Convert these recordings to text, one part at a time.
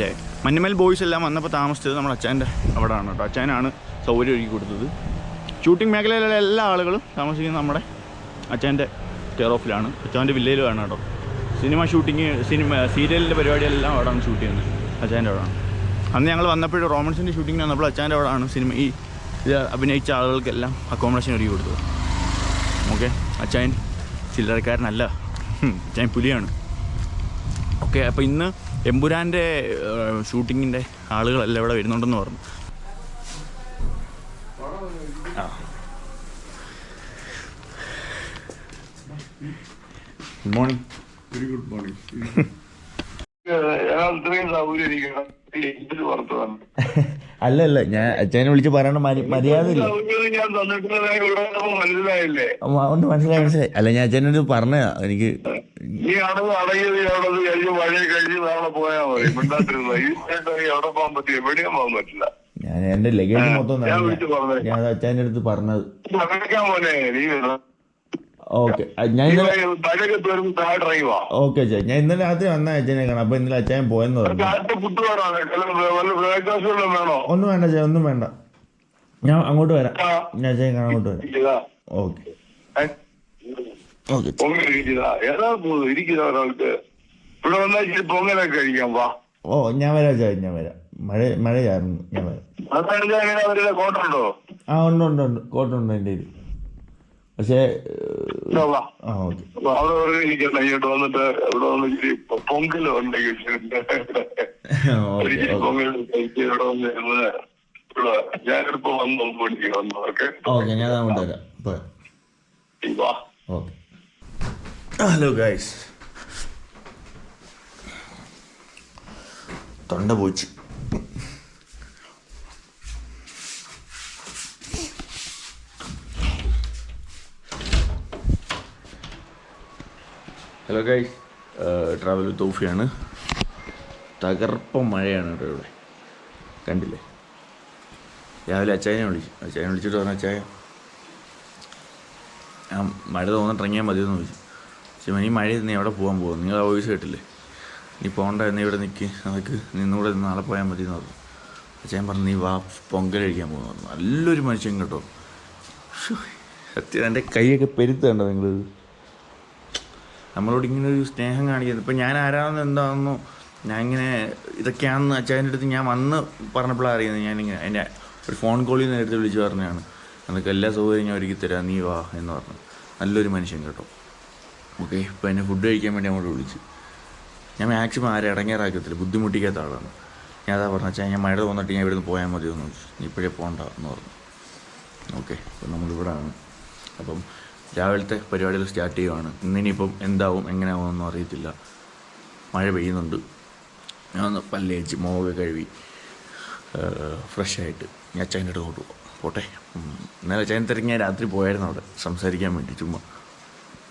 മറ്റേ മഞ്ഞമൽ ബോയ്സ് എല്ലാം വന്നപ്പോൾ താമസിച്ചത് നമ്മുടെ അച്ഛന്റെ ആണ് കേട്ടോ. അച്ഛനാണ് സൗകര്യം ഒരുക്കി കൊടുത്തത്. ഷൂട്ടിംഗ് മേഖലയിലുള്ള എല്ലാ ആളുകളും താമസിക്കുന്നത് നമ്മുടെ അച്ഛന്റെ കെയർ ഓഫിലാണ് അച്ഛന്റെ വില്ലയിലുമാണ് കേട്ടോ. സിനിമ ഷൂട്ടിങ് സിനിമ സീരിയലിന്റെ പരിപാടിയെല്ലാം അവിടെയാണ് ഷൂട്ട് ചെയ്യുന്നത് അച്ഛന്റെ അവിടെയാണ്. അന്ന് ഞങ്ങൾ വന്നപ്പോഴും റോമൻസിന്റെ ഷൂട്ടിങ്ങിന് വന്നപ്പോൾ അച്ഛന്റെ അവിടെയാണ് സിനിമ ഈ ഇത് അഭിനയിച്ച ആളുകൾക്കെല്ലാം അക്കോമഡേഷൻ ഒരുക്കി കൊടുത്തത്. ഓക്കെ അച്ഛൻ ചില്ലറക്കാരനല്ല. അച്ഛൻ പുലിയാണ്. ഓക്കെ അപ്പോൾ ഇന്ന് എമ്പുരാന്റെ ഷൂട്ടിങ്ങിന്റെ ആളുകളെല്ലാം ഇവിടെ വരുന്നുണ്ടെന്ന് പറഞ്ഞു. ആ. Good morning very good morning അല്ല അല്ല ഞാൻ അച്ഛനെ വിളിച്ച് പറയണ മര്യാദ ഇല്ല ഒന്ന് മനസ്സിലായി മനസ്സിലായി. അല്ല ഞാൻ അച്ഛനോട് പറഞ്ഞതാ എനിക്ക് നീ അടവ് അടയത് അവിടെ കഴിഞ്ഞ് വഴി കഴിഞ്ഞ് നാളെ പോയാൽ മതി. മിണ്ടാത്തിരുന്ന ഈ എവിടെ പോകാൻ പറ്റി എവിടെയും പോകാൻ പറ്റില്ല. ഞാൻ എന്റെ ലഗേജ് മൊത്തം ഞാൻ അച്ഛന്റെ അടുത്ത് പറഞ്ഞത്. ഓക്കെ. ഞാൻ ഓക്കെ അച്ഛാ. ഞാൻ ഇന്നലെ രാത്രി വന്ന അച്ഛനെ കാണാം അപ്പൊ ഇന്നലെ അച്ഛൻ പോയെന്ന് പറഞ്ഞു. ഒന്നും വേണ്ട അച്ഛാ. ഒന്നും വേണ്ട. ഞാൻ അങ്ങോട്ട് വരാം. ഞാൻ അച്ഛനെ കാണാൻ അങ്ങോട്ട് വരാം. ഓക്കെ. പൊങ്ങൽ ഏതാ ഇരിക്കുന്ന ഒരാൾക്ക്. ഇവിടെ വന്നാൽ ഇച്ചിരി പൊങ്ങലൊക്കെ കഴിക്കാം വാ. ഓ ഞാൻ വരാം ചാ ഞാൻ വരാം. മഴ മഴ ചാറുന്നു ഞാൻ വരാം. അതെന്താ അങ്ങനെ അവരുടെ കോട്ടുണ്ടോ? ആ ഉണ്ട് ഉണ്ട് ഉണ്ട്. കോട്ടുണ്ട് എന്റെ ഇത് പക്ഷേ ആ ഓക്കെ. അപ്പൊ അവിടെ ഒരു ഇരിക്കണ്ട. ഇങ്ങോട്ട് വന്നിട്ട് ഇവിടെ വന്ന് ഇച്ചിരി പൊങ്കൽ ഉണ്ടെങ്കിൽ ഓക്കെ ഇച്ചിരി പൊങ്കൽ കഴിച്ച് ഇവിടെ വന്ന് ഇരുന്ന് ഇവിടെ ഞാനിപ്പോ വന്നു വന്നവർക്ക് ഓക്കെ? ഞാൻ ഓക്കെ. ഹലോ ഗൈസ് തൊണ്ട പോയിച്ച്. ഹലോ ഗൈസ് ട്രാവൽ തോഫിയാണ് തകർപ്പ മഴയാണ് കേട്ടോ ഇവിടെ. കണ്ടില്ലേ? രാവിലെ അച്ചായനെ വിളിച്ചു അച്ചായനെ വിളിച്ചിട്ട് പറഞ്ഞു അച്ചായ മഴ തോന്നിട്ടിറങ്ങിയാൽ മതിയെന്ന് ചോദിച്ചു. പക്ഷേ നീ മഴ നീ എവിടെ പോകാൻ പോകും? നിങ്ങൾ ആ വോയിസ് കേട്ടില്ലേ? നീ പോകണ്ട നീ ഇവിടെ നിൽക്ക് നമുക്ക് നിന്നൂടെ നിന്ന് നാളെ പോയാൽ മതി എന്ന് പറഞ്ഞു അച്ഛൻ പറഞ്ഞു നീ വാ പൊങ്കൽ കഴിക്കാൻ പോകുന്നു പറഞ്ഞു. നല്ലൊരു മനുഷ്യൻ കേട്ടോ. സത്യം എന്റെ കൈയൊക്കെ പെരുത്ത് നിങ്ങൾ? നമ്മളോട് ഇങ്ങനെ ഒരു സ്നേഹം കാണിക്കുന്നത് ഇപ്പം ഞാൻ ആരാണെന്ന് എന്താണെന്നോ ഞാൻ ഇങ്ങനെ ഇതൊക്കെയാണെന്ന് അച്ഛന്റെ അടുത്ത് ഞാൻ വന്ന് പറഞ്ഞപ്പോഴാണ് അറിയുന്നത്. ഞാനിങ്ങനെ എന്റെ ഒരു ഫോൺ കോളിൽ നിന്ന് എടുത്ത് വിളിച്ച് പറഞ്ഞാണ് നിനക്ക് എല്ലാ സൗകര്യം ഞാൻ ഒരുക്കി തരാം. നീ വാ എന്ന് പറഞ്ഞു. നല്ലൊരു മനുഷ്യൻ കേട്ടോ. ഓക്കെ ഇപ്പോൾ എന്നെ ഫുഡ് കഴിക്കാൻ വേണ്ടി അങ്ങോട്ട് വിളിച്ച്. ഞാൻ മാക്സിമം ആരെ ഇടങ്ങേറാക്കത്തില്ല ബുദ്ധിമുട്ടിക്കാത്ത ആളാണ്. ഞാൻ അതാ പറഞ്ഞു വെച്ചാൽ ഞാൻ മഴ തോന്നിട്ട് ഞാൻ ഇവിടുന്ന് പോയാൽ മതി എന്ന് ഇപ്പോഴേ പോകണ്ട എന്ന് പറഞ്ഞു. ഓക്കെ അപ്പം നമ്മളിവിടെ ആണ്. അപ്പം രാവിലത്തെ പരിപാടികൾ സ്റ്റാർട്ട് ചെയ്യുവാണ്. ഇന്നിനിയിപ്പം എന്താവും എങ്ങനെയാവുമെന്നൊന്നും അറിയത്തില്ല. മഴ പെയ്യുന്നുണ്ട്. ഞാൻ ഒന്ന് പല്ലേച്ച് മോവൊക്കെ കഴുകി ഫ്രഷായിട്ട് ഞാൻ അച്ഛന്റെ അടുത്ത് കൊണ്ടുപോകാം പോട്ടെ. ഇന്നലെ അച്ഛൻ തിരങ്ങി രാത്രി പോയായിരുന്നു അവിടെ. സംസാരിക്കാൻ വേണ്ടി ചുമ്മാ.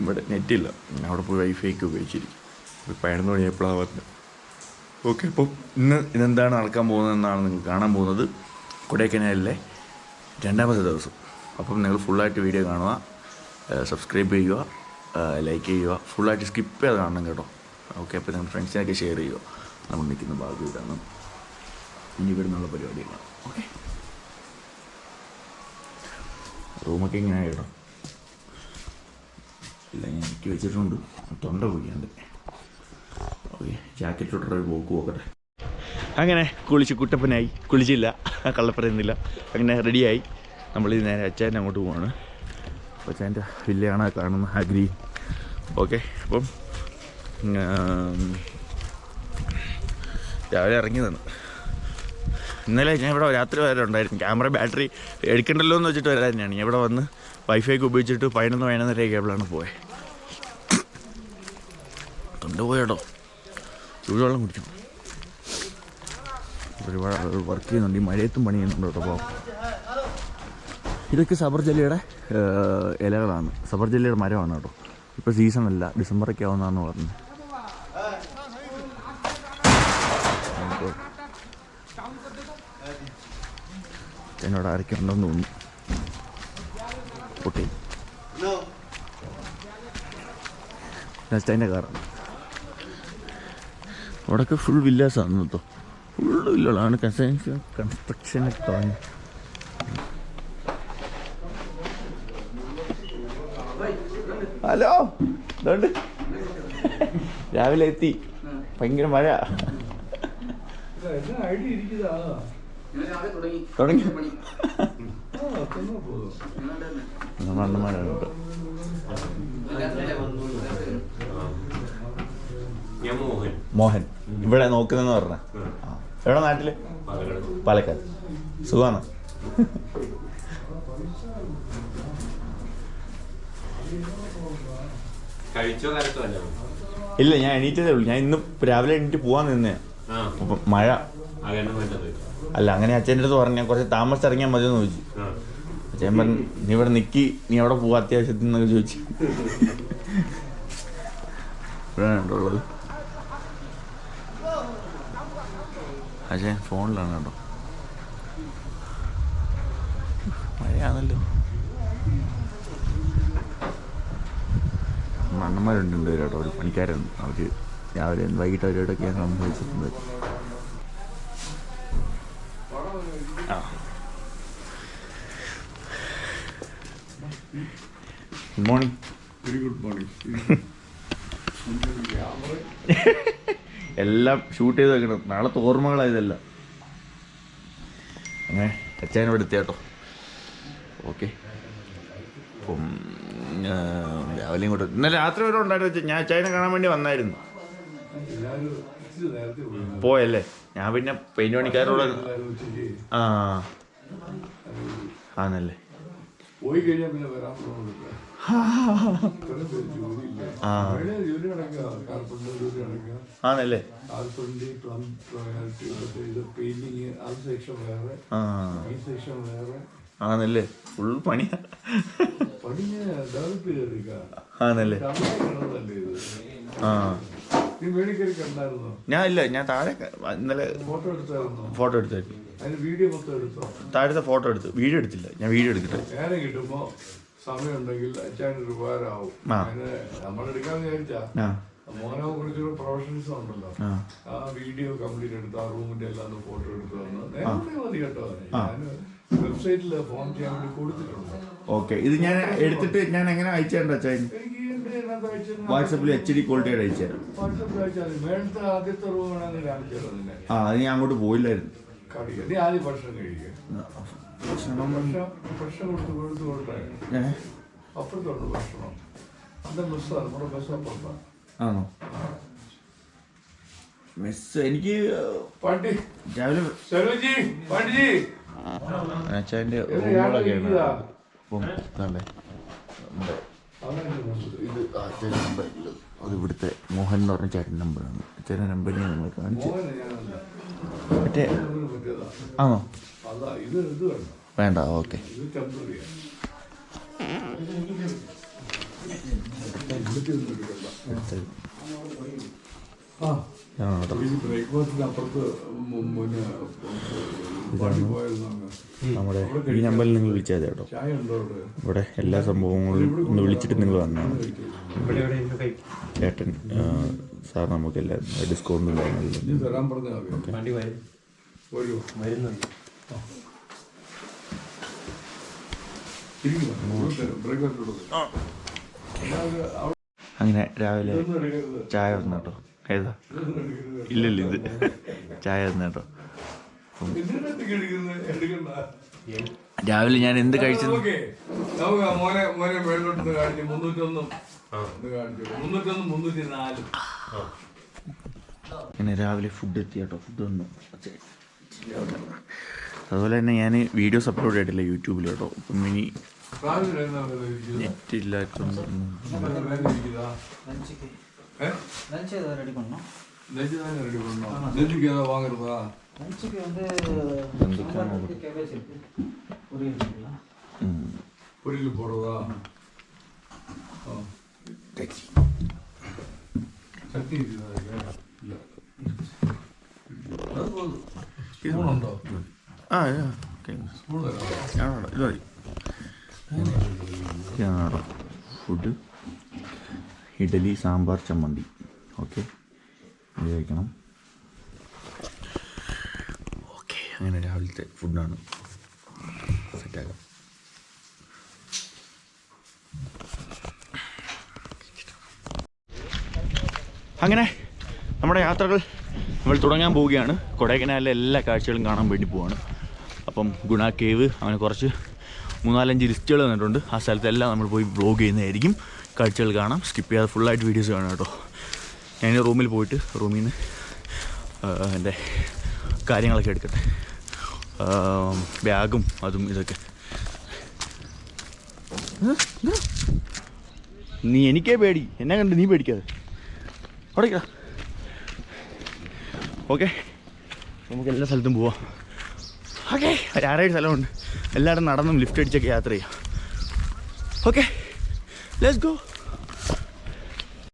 ഇവിടെ നെറ്റില്ല. ഞാൻ അവിടെ പോയി വൈഫൈക്ക് ഉപയോഗിച്ചിരിക്കും. ഒരു പതിനൊന്ന് എപ്പോഴാണ് പറഞ്ഞത് ഓക്കെ അപ്പോൾ ഇന്ന് ഇതെന്താണ് നടക്കാൻ പോകുന്നതെന്നാണ് നിങ്ങൾ കാണാൻ പോകുന്നത്. കൊടൈക്കനാലിലെ രണ്ടാമത്തെ ദിവസം. അപ്പം നിങ്ങൾ ഫുള്ളായിട്ട് വീഡിയോ കാണുക സബ്സ്ക്രൈബ് ചെയ്യുക ലൈക്ക് ചെയ്യുക. ഫുള്ളായിട്ട് സ്കിപ്പ് ചെയ്ത് കാണണം കേട്ടോ. ഓക്കെ അപ്പോൾ നിങ്ങൾ ഫ്രണ്ട്സിനൊക്കെ ഷെയർ ചെയ്യുക. നമ്മൾ നിൽക്കുന്ന ഭാഗം ഇതാണ്. ഇനി ഇവിടെ പരിപാടികളാണ്. ഓക്കെ റൂമൊക്കെ ഇങ്ങനെ ആയിടണം ഇല്ല ഞാൻ എനിക്ക് വെച്ചിട്ടുണ്ട്. തൊണ്ട കുഴിയാണ്ട് ഓക്കെ ജാക്കറ്റ് ഇട്ടിട്ട് ഒരു പോക്ക് പോക്കട്ടെ അങ്ങനെ കുളിച്ച് കുട്ടപ്പനായി. കുളിച്ചില്ല കള്ളപ്പറയുന്നില്ല. അങ്ങനെ റെഡിയായി. നമ്മൾ നേരെ അച്ചാന്റെ അങ്ങോട്ട് പോവാണ്. അച്ചാന്റെ വില്ലയാണ് കാണുന്ന അഗ്രി ഓക്കെ അപ്പം രാവിലെ ഇറങ്ങിയതാണ് ഇന്നലെ ഞാൻ ഇവിടെ രാത്രി വരെ ഉണ്ടായിരുന്നു. ക്യാമറ ബാറ്ററി എടുക്കണ്ടല്ലോ എന്ന് വെച്ചിട്ട് വരാൻ തന്നെയാണ്. ഇവിടെ വന്ന് വൈഫൈക്ക് ഉപയോഗിച്ചിട്ട് പതിനൊന്ന് പതിനൊന്നര കേബിളാണ് പോയത് തൊണ്ട പോയട്ടോ ചൂടുവെള്ളം കുടിക്കണം. ഒരുപാട് വർക്ക് ചെയ്യുന്നുണ്ട്. ഈ മഴയത്തും പണി ചെയ്യുന്നുണ്ട് കേട്ടോ അപ്പോൾ ഇതൊക്കെ സബർ ജില്ലയുടെ ഇലകളാണ്. സബർ ജില്ലയുടെ മരമാണ് കേട്ടോ. ഇപ്പോൾ സീസൺ അല്ല. ഡിസംബറൊക്കെ ആവുന്നതെന്ന് പറഞ്ഞു. എന്നോട് ആരൊക്കെ ഉണ്ടെന്ന് തോന്നുന്നു. പൊട്ടി. നെക്സ്റ്റ് അതിന്റെ കാറാണ് അവിടെയൊക്കെ ഫുൾ വില്ലേഴ്സാണ് കേട്ടോ. ഫുൾ ആണ് കൺസ്ട്രക്ഷൻ കൺസ്ട്രക്ഷനൊക്കെ തുടങ്ങി. ഹലോ? ഇതുണ്ട്. രാവിലെ എത്തി. ഭയങ്കര മഴ. തുടങ്ങി. മണ്ണന്മാരുണ്ട് ഞാൻ മോഹൻ. ഇവിടെ നോക്കുന്നെന്ന് പറഞ്ഞ? എവിടെ നാട്ടിൽ? പാലക്കാട്. സുഖമാണ് ഇല്ല ഞാൻ എണീറ്റതേ ഉള്ളൂ. ഞാൻ ഇന്ന് രാവിലെ എണീറ്റ് പോവാൻ നിന്നേ. മഴ. അല്ല അങ്ങനെ അച്ഛന്റെ അടുത്ത് പറഞ്ഞു. ഞാൻ കുറച്ച് താമസിച്ച് ഇറങ്ങിയാൽ മതി എന്ന് ചോദിച്ചു. അച്ഛൻ പറഞ്ഞു നീ ഇവിടെ നിക്കി. നീ എവിടെ പോവാ അത്യാവശ്യത്തിൽ നിന്നൊക്കെ ചോദിച്ചു. ഇവിടെയാണ് ഉള്ളത്. അച്ഛൻ ഫോണിലാണ് കേട്ടോ മഴയാണല്ലോ മണ്ണന്മാരുണ്ട് കേട്ടോ ഒരു പണിക്കാരുണ്ട് അവർ രാവിലെ വൈകിട്ട് അവരോടൊക്കെ സംസാരിച്ചിട്ടുണ്ട്. ആ. Good morning very good morning എല്ലാം ഷൂട്ട് ചെയ്ത് വെക്കണം. നാളത്തെ ഓർമ്മകളാണ് അങ്ങനെ അച്ഛനോട് എത്തിയാട്ടോ ഓക്കെ. അപ്പം ആ, രാവിലെ ഇങ്ങോട്ട് ഇന്നലെ രാത്രി വരെ ഉണ്ടായിരുന്നു. ഞാൻ അച്ഛനെ കാണാൻ വേണ്ടി വന്നായിരുന്നു. പോയല്ലേ? ഞാൻ പിന്നെ പെയിന്റ് പണിക്കാരോട് ആ. ആന്നല്ലേ പോയി കഴിഞ്ഞാൽ പിന്നെ വരാൻ പോകുന്നില്ല. ആണല്ലേ? ഫുൾ പണിയാ. ആണല്ലേ? ആ. ഞാൻ ഇല്ല ഞാൻ താഴെ ഇന്നലെ ഫോട്ടോ എടുത്തായിരുന്നു? ഫോട്ടോ എടുത്തായിരുന്നു. അതിന് വീഡിയോ മൊത്തം എടുത്തോ? താഴത്തെ ഫോട്ടോ എടുത്തു. വീഡിയോ എടുത്തില്ല. ഞാൻ വീഡിയോ എടുത്തിട്ട് നേരെ കിട്ടുമ്പോ സമയമുണ്ടെങ്കിൽ അച്ഛൻ ഒരു ഉപകാരമാവും. ആ. അതിന് നമ്മളെടുക്കാന്ന് വിചാരിച്ചാ. ആ. മോനെ കുറിച്ചൊരു പ്രൊഫഷണൽസ് ഉണ്ടല്ലോ. ആ. വീഡിയോ കംപ്ലീറ്റ് എടുത്ത് ആ റൂമിന്റെ എല്ലാം ഫോട്ടോ എടുത്ത് വന്ന് നേരത്തെ മതി കേട്ടോ. ഞാൻ വെബ്സൈറ്റിൽ ഫോൺ ചെയ്യാൻ വേണ്ടി കൊടുത്തിട്ടുണ്ട്. ഓക്കെ ഇത് ഞാൻ എടുത്തിട്ട് ഞാൻ എങ്ങനെ അയച്ചു തരണ്ട അച്ഛൻ? എനിക്ക് എന്റെ ഇതിനകത്ത് അയച്ചു വാട്സപ്പിൽ എച്ച് ഡി ക്വാളിറ്റിയുടെ അയച്ചു തരാം. ആ അത് ഞാൻ അങ്ങോട്ട് പോയില്ലായിരുന്നു. കടിക്കുക നീ ആദ്യം ഭക്ഷണം കഴിക്കുക ഭക്ഷണം ഭക്ഷണം കൊടുത്ത് കൊടുത്ത് കൊടുത്തേ ഏ? അപ്പുറത്തുണ്ട് ഭക്ഷണം. എന്റെ ബസ്സാണ് നമ്മുടെ ബസ് അപ്പുറത്താണ് ആണോ? മിസ് എനിക്ക് രാവിലെ അച്ഛന്റെ ഇത് റൂമുകളൊക്കെയാണ് ഇതാ. അപ്പം ഇതാണ്ടേ നമ്മുടെ ഇത് അച്ഛന്റെ നമ്പർ അത് ഇവിടുത്തെ മോഹൻ എന്ന് പറഞ്ഞ ചേട്ടൻ നമ്പറാണ് ചേട്ടൻ നമ്പർ ഞാൻ നിങ്ങൾ കാണിച്ചു മറ്റേ ആണോ? വേണ്ട ഓക്കെ. നമ്മുടെ ഈ നമ്പറിൽ നിങ്ങൾ വിളിച്ചാൽ മതി കേട്ടോ. ഇവിടെ എല്ലാ സംഭവങ്ങളും ഒന്ന് വിളിച്ചിട്ട് നിങ്ങൾ വന്നാണ് ചേട്ടൻ ആ, സാർ നമുക്കെല്ലാം ഡിസ്കൗണ്ട് അങ്ങനെ രാവിലെ ചായ വന്നു കേട്ടോ. ഏതാ? ഇല്ലല്ല ഇത് ചായ വന്നു കേട്ടോ. രാവിലെ ഞാൻ എന്ത് കഴിച്ചു. നമുക്ക് മോനെ മോനെ മേളിലോട്ട് കാണിച്ചു കാണിച്ച് മുന്നൂറ്റൊന്നും. കാണിച്ചു മുന്നൂറ്റൊന്നും മുന്നൂറ്റി നാലും അങ്ങനെ രാവിലെ ഫുഡ് എത്തി കേട്ടോ ഫുഡ് വന്നു അതുപോലെ തന്നെ ഞാൻ വീഡിയോസ് അപ്ലോഡ് ചെയ്തിട്ടില്ല യൂട്യൂബിൽ കേട്ടോ അപ്പം ഇനി? നെറ്റ് ഇല്ലാത്തതുകൊണ്ട് എന്താ വില ഇരിക്കുന്നതാ? Okay. Food idli sambar chammanthi. Okay. ഇത് കഴിക്കണം. അങ്ങനെ രാവിലത്തെ ഫുഡാണ്. സെറ്റാക്കാം. അങ്ങനെ നമ്മുടെ യാത്രകൾ നമ്മൾ തുടങ്ങാൻ പോവുകയാണ്. കൊടൈക്കനാലിലെ എല്ലാ കാഴ്ചകളും കാണാൻ വേണ്ടി പോവാണ്. അപ്പം ഗുണ കേവ് അങ്ങനെ കുറച്ച് മൂന്നാലഞ്ച് ലിസ്റ്റുകൾ തന്നിട്ടുണ്ട് ആ സ്ഥലത്തെല്ലാം നമ്മൾ പോയി ബ്ലോഗ് ചെയ്യുന്നതായിരിക്കും. കാഴ്ചകൾ കാണാം. സ്കിപ്പ് ചെയ്യാതെ ഫുള്ളായിട്ട് വീഡിയോസ് കാണാം കേട്ടോ. ഞാൻ റൂമിൽ പോയിട്ട് റൂമിൽ നിന്ന് എന്റെ കാര്യങ്ങളൊക്കെ എടുക്കട്ടെ. ബാഗും അതും ഇതൊക്കെ. നീ എനിക്കേ പേടി. എന്നെ കണ്ട് നീ പേടിക്കാതെ. അവിടെ ഓക്കെ. നമുക്ക് എല്ലാ സ്ഥലത്തും പോവാം. ഓക്കെ. ഒരു ആറേഴ് സ്ഥലമുണ്ട്. എല്ലായിടും നടന്നും ലിഫ്റ്റ് അടിച്ചൊക്കെ യാത്ര ചെയ്യാം. ഓക്കെ. Let's go